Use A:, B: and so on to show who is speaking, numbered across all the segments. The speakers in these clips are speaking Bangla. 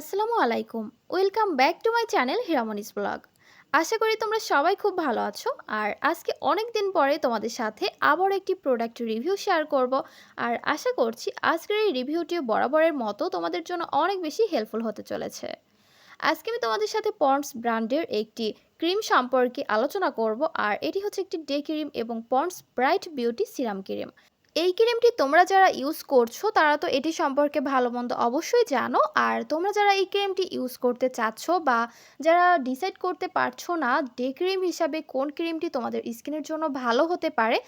A: আসসালামু আলাইকুম। Welcome back to my channel Hiramoni's blog. আশা করি তোমরা সবাই খুব ভালো আছো। আর আজকে অনেক দিন পরে তোমাদের সাথে আবার একটি প্রোডাক্ট রিভিউ শেয়ার করব। আর আশা করছি আজকের এই রিভিউটি বরাবরের মতো তোমাদের জন্য অনেক বেশি হেল্পফুল হতে চলেছে। আজকে আমি তোমাদের সাথে পন্ডস ব্র্যান্ডের একটি ক্রিম সম্পর্কে আলোচনা করব। আর এটি হচ্ছে একটি ডে ক্রিম এবং Pond's bright beauty serum cream এই ক্রিমটি তোমরা যারা ইউজ করছ, তারা তো এটি সম্পর্কে ভালো মন্দ অবশ্যই জানো। আর তোমরা যারা এই ক্রিমটি ইউজ করতে চাচ্ছ বা যারা ডিসাইড করতে পারছ না ডে ক্রিম হিসাবে কোন ক্রিমটি তোমাদের স্কিনের জন্য ভালো হতে পারে,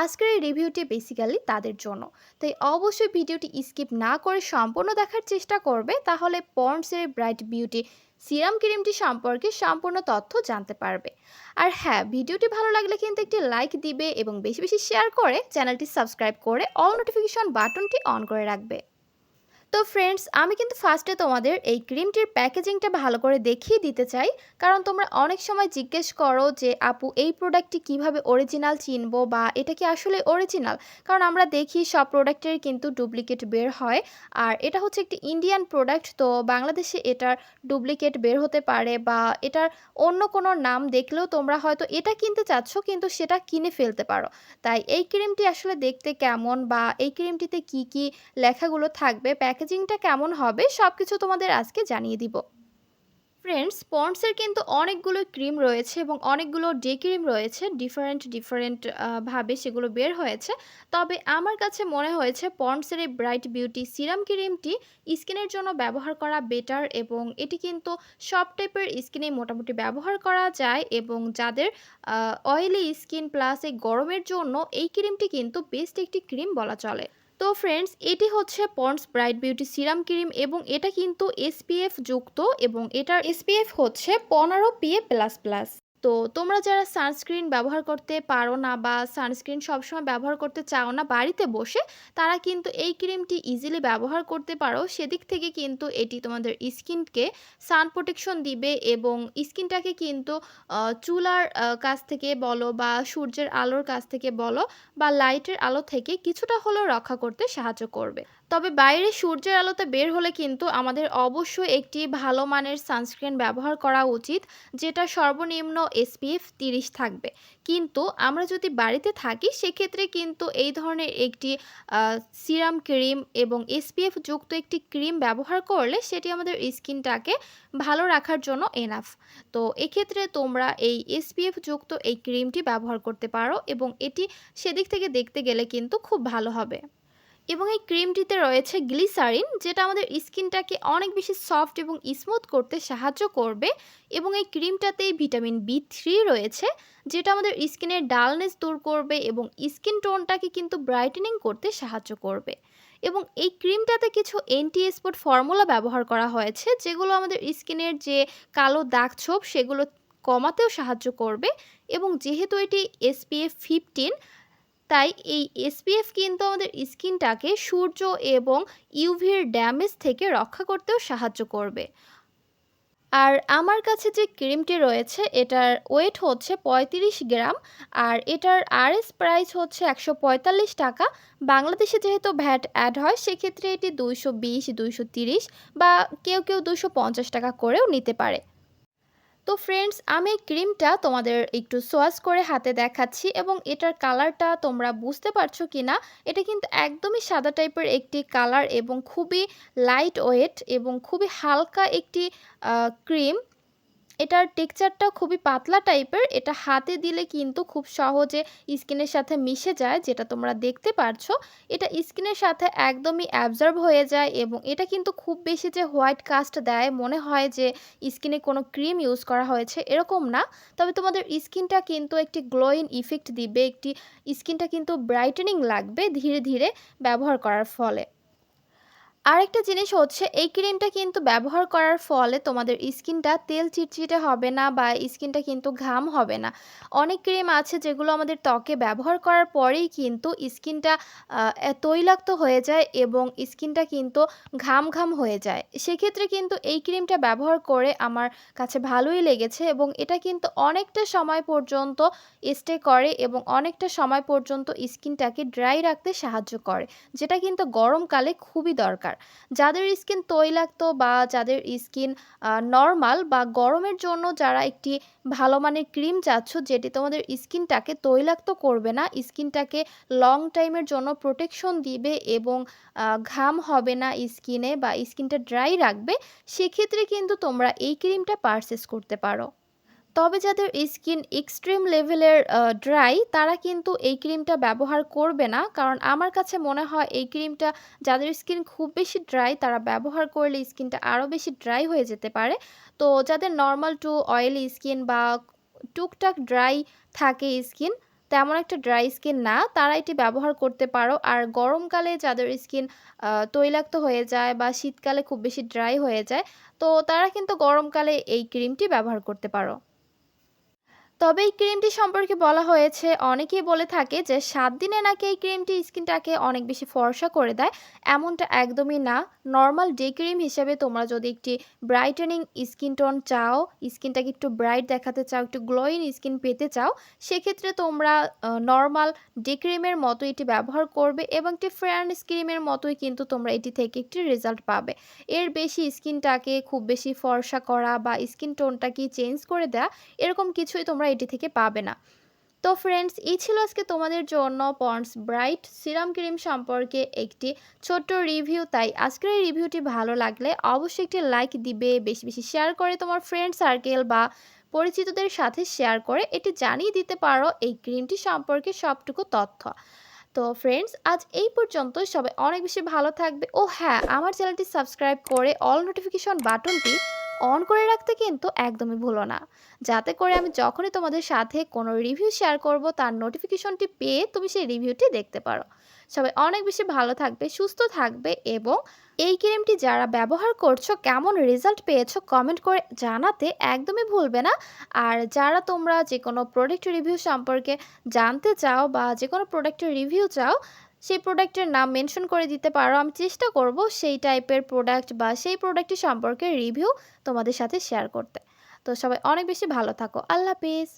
A: আজকের এই রিভিউটি বেসিক্যালি তাদের জন্য। তাই অবশ্যই ভিডিওটি স্কিপ না করে সম্পূর্ণ দেখার চেষ্টা করবে, তাহলে পন্ডসের ব্রাইট বিউটি সিরাম ক্রিমটি সম্পর্কে সম্পূর্ণ তথ্য জানতে পারবে। আর হ্যাঁ ভিডিওটি ভালো লাগলে কিন্তু একটি লাইক দিবে এবং বেশি বেশি শেয়ার করে চ্যানেলটি সাবস্ক্রাইব করে অল নোটিফিকেশন বাটনটি অন করে রাখবে। তো ফ্রেন্ডস আমি কিন্তু ফার্স্টে তোমাদের এই ক্রিমটির প্যাকেজিংটা ভালো করে দেখিয়ে দিতে চাই। কারণ তোমরা অনেক সময় জিজ্ঞেস করো যে, আপু, এই প্রোডাক্টটি কীভাবে অরিজিনাল চিনবো বা এটা কি আসলে অরিজিনাল কারণ আমরা দেখি সব প্রোডাক্টের কিন্তু ডুপ্লিকেট বের হয়। আর এটা হচ্ছে একটি ইন্ডিয়ান প্রোডাক্ট তো বাংলাদেশে এটার ডুপ্লিকেট বের হতে পারে বা এটার অন্য কোনো নাম দেখলেও তোমরা হয়তো এটা কিনতে চাচ্ছ, কিন্তু সেটা কিনে ফেলতে পারো। তাই এই ক্রিমটি আসলে দেখতে কেমন বা এই ক্রিমটিতে কি কি লেখাগুলো থাকবে প্যাকেজিংটা কেমন হবে সব কিছু তোমাদের আজকে জানিয়ে দিব। ফ্রেন্ডস পন্ডসের কিন্তু অনেকগুলো ক্রিম রয়েছে এবং অনেকগুলো ডে ক্রিম রয়েছে ডিফারেন্ট ডিফারেন্ট ভাবে সেগুলো বের হয়েছে। তবে আমার কাছে মনে হয়েছে পন্ডসের এই ব্রাইট বিউটি সিরাম ক্রিমটি স্কিনের জন্য ব্যবহার করা বেটার এবং এটি কিন্তু সব টাইপের স্কিনে মোটামুটি ব্যবহার করা যায় এবং যাদের অয়েলি স্কিন প্লাস এই গরমের জন্য এই ক্রিমটি কিন্তু বেস্ট একটি ক্রিম বলা চলে। তো ফ্রেন্ডস এটি হচ্ছে Pond's bright beauty serum cream এবং এটা কিন্তু এসপিএফ যুক্ত এবং এটার এসপিএফ হচ্ছে পনেরো পিএ প্লাস প্লাস তো তোমরা যারা সানস্ক্রিন ব্যবহার করতে পারো না বা সানস্ক্রিন সবসময় ব্যবহার করতে চাও না বাড়িতে বসে, তারা কিন্তু এই ক্রিমটি ইজিলি ব্যবহার করতে পারো। সেদিক থেকে কিন্তু এটি তোমাদের স্কিনকে সান প্রোটেকশন দিবে এবং স্কিনটাকে কিন্তু চুলার কাছ থেকে বলো বা সূর্যের আলোর কাছ থেকে বলো বা লাইটের আলো থেকে কিছুটা হলেও রক্ষা করতে সাহায্য করবে। তবে বাইরে সূর্যের আলোতে বের হলে কিন্তু আমাদের অবশ্যই একটি ভালো মানের সানস্ক্রিন ব্যবহার করা উচিত, যেটা সর্বনিম্ন এসপিএফ তিরিশ থাকবে। কিন্তু আমরা যদি বাড়িতে থাকি, সেক্ষেত্রে কিন্তু এই ধরনের একটি সিরাম ক্রিম এবং এসপিএফ যুক্ত একটি ক্রিম ব্যবহার করলে সেটি আমাদের স্কিনটাকে ভালো রাখার জন্য এনাফ তো এক্ষেত্রে তোমরা এই এসপিএফ যুক্ত এই ক্রিমটি ব্যবহার করতে পারো এবং এটি সেদিক থেকে দেখতে গেলে কিন্তু খুব ভালো হবে। এবং এই ক্রিমটিতে রয়েছে গ্লিসারিন, যেটা আমাদের স্কিনটাকে অনেক বেশি সফট এবং স্মুথ করতে সাহায্য করবে। এবং এই ক্রিমটাতেই ভিটামিন বি থ্রি রয়েছে, যেটা আমাদের স্কিনের ডালনেস দূর করবে এবং স্কিন টোনটাকে কিন্তু ব্রাইটেনিং করতে সাহায্য করবে। এবং এই ক্রিমটাতে কিছু অ্যান্টি ফর্মুলা ব্যবহার করা হয়েছে, যেগুলো আমাদের স্কিনের যে কালো দাগ ছোপ, সেগুলো কমাতেও সাহায্য করবে। এবং যেহেতু এটি এসপিএফ ফিফটিন তাই এই এসপিএফ কিন্তু আমাদের স্কিনটাকে সূর্য এবং ইউভির ড্যামেজ থেকে রক্ষা করতেও সাহায্য করবে। আর আমার কাছে যে ক্রিমটি রয়েছে, এটার ওয়েট হচ্ছে ৩৫ গ্রাম আর এটার আরএস প্রাইস হচ্ছে একশো পঁয়তাল্লিশ টাকা। বাংলাদেশে যেহেতু ভ্যাট অ্যাড হয়, সেক্ষেত্রে এটি দুইশো বিশ বা কেউ কেউ দুশো টাকা করেও নিতে পারে। তো ফ্রেন্ডস আমি ক্রিমটা তোমাদের একটু সোয়াস করে হাতে দেখাচ্ছি এবং এটার কালারটা তোমরা বুঝতে পারছ কি না এটা কিন্তু একদমই সাদা টাইপের একটি কালার এবং খুবই লাইট ওয়েট এবং খুবই হালকা একটি ক্রিম এটার টেক্সচারটা খুবই পাতলা টাইপের, এটা হাতে দিলে কিন্তু খুব সহজে স্কিনের সাথে মিশে যায়, যেটা তোমরা দেখতে পারছ। এটা স্কিনের সাথে একদমই অ্যাবজর্ব হয়ে যায় এবং এটা কিন্তু খুব বেশি যে হোয়াইট কাস্ট দেয়, মনে হয় যে স্কিনে কোনো ক্রিম ইউজ করা হয়েছে, এরকম না। তবে তোমাদের স্কিনটা কিন্তু একটি গ্লোয়িং ইফেক্ট দিবে, একটি স্কিনটা কিন্তু ব্রাইটেনিং লাগবে ধীরে ধীরে ব্যবহার করার ফলে। আরেকটা জিনিস হচ্ছে, এই ক্রিমটা কিন্তু ব্যবহার করার ফলে তোমাদের স্কিনটা তেল চিটচিটে হবে না বা স্কিনটা কিন্তু ঘাম হবে না। অনেক ক্রিম আছে যেগুলো আমাদের ত্বকে ব্যবহার করার পরেই কিন্তু স্কিনটা তৈলাক্ত হয়ে যায় এবং স্কিনটা কিন্তু ঘাম ঘাম হয়ে যায়। সেক্ষেত্রে কিন্তু এই ক্রিমটা ব্যবহার করে আমার কাছে ভালোই লেগেছে এবং এটা কিন্তু অনেকটা সময় পর্যন্ত স্টে করে এবং অনেকটা সময় পর্যন্ত স্কিনটাকে ড্রাই রাখতে সাহায্য করে, যেটা কিন্তু গরমকালে খুবই দরকার। দরকার। যাদের স্কিন তৈলাক্ত বা যাদের স্কিন নরমাল বা গরমের জন্য যারা একটি ভালো মানের ক্রিম চাচ্ছ যেটি তোমাদের স্কিনটাকে তৈলাক্ত করবে না, স্কিনটাকে লং টাইমের জন্য প্রোটেকশন দিবে এবং ঘাম হবে না স্কিনে বা স্কিনটা ড্রাই রাখবে, সেক্ষেত্রে কিন্তু তোমরা এই ক্রিমটা পারচেস করতে পারো। তবে যাদের স্কিন এক্সট্রিম লেভেলের ড্রাই তারা কিন্তু এই ক্রিমটা ব্যবহার করবে না। কারণ আমার কাছে মনে হয় এই ক্রিমটা যাদের স্কিন খুব বেশি ড্রাই তারা ব্যবহার করলে স্কিনটা আরও বেশি ড্রাই হয়ে যেতে পারে। তো যাদের নর্মাল টু অয়েলি স্কিন বা টুকটাক ড্রাই থাকে স্কিন, তেমন একটা ড্রাই স্কিন না, তারা এটি ব্যবহার করতে পারো। আর গরমকালে যাদের স্কিন তৈলাক্ত হয়ে যায় বা শীতকালে খুব বেশি ড্রাই হয়ে যায়, তো তারা কিন্তু গরমকালে এই ক্রিমটি ব্যবহার করতে পারো। তবে এই ক্রিমটি সম্পর্কে বলা হয়েছে অনেকেই বলে থাকে যে সাত দিনে নাকি এই ক্রিমটি স্কিনটাকে অনেক বেশি ফর্সা করে দেয়। এমনটা একদমই না। নর্মাল ডে ক্রিম হিসেবে তোমরা যদি একটি ব্রাইটেনিং স্কিন টোন চাও, স্কিনটাকে একটু ব্রাইট দেখাতে চাও, একটু গ্লোয়িং স্কিন পেতে চাও, সেক্ষেত্রে তোমরা নর্মাল ডে ক্রিমের মতো এটি ব্যবহার করবে এবং একটি ফেয়ারনেস ক্রিমের মতোই কিন্তু তোমরা এটি থেকে একটি রেজাল্ট পাবে। এর বেশি স্কিনটাকে খুব বেশি ফর্সা করা বা স্কিন টোনটাকে চেঞ্জ করে দেয়া, এরকম কিছুই তোমরা এটি থেকে পাবে না। তো ফ্রেন্ডস এই ছিল আজকে তোমাদের জন্য পন্ডস ব্রাইট সিরাম ক্রিম সম্পর্কে একটি ছোট্ট রিভিউ। তাই আজকের এই রিভিউটি ভালো লাগলে অবশ্যই একটি লাইক দিবে, বেশি, বেশি শেয়ার করে তোমার ফ্রেন্ড সার্কেল বা পরিচিতদের সাথে শেয়ার করে এটি জানিয়ে দিতে পারো এই ক্রিমটি সম্পর্কে সবটুকু তথ্য। তো ফ্রেন্ডস আজ এই পর্যন্ত সবাই অনেক বেশি ভালো থাকবে। ও হ্যাঁ, আমার চ্যানেলটি সাবস্ক্রাইব করে অল নোটিফিকেশন বাটনটি অন করে রাখতে কিন্তু একদমই ভুলো না। যাতে করে আমি যখনই তোমাদের সাথে কোনো রিভিউ শেয়ার করব তার নোটিফিকেশনটি পেয়ে তুমি সেই রিভিউটি দেখতে পারো। সবাই অনেক বেশি ভালো থাকবে, সুস্থ থাকবে এবং এই ক্রিমটি যারা ব্যবহার করছ কেমন রেজাল্ট পেয়েছ কমেন্ট করে জানাতে একদমই ভুলবে না। আর যারা তোমরা যে কোনো প্রোডাক্ট রিভিউ সম্পর্কে জানতে চাও বা যে কোনো প্রোডাক্টের রিভিউ চাও, সেই প্রোডাক্টের নাম মেনশন করে দিতে পারো। আমি চেষ্টা করব সেই টাইপের প্রোডাক্ট বা সেই প্রোডাক্টটি সম্পর্কে রিভিউ তোমাদের সাথে শেয়ার করতে। তো সবাই অনেক বেশি ভালো থাকো। আল্লাহ হাফেজ।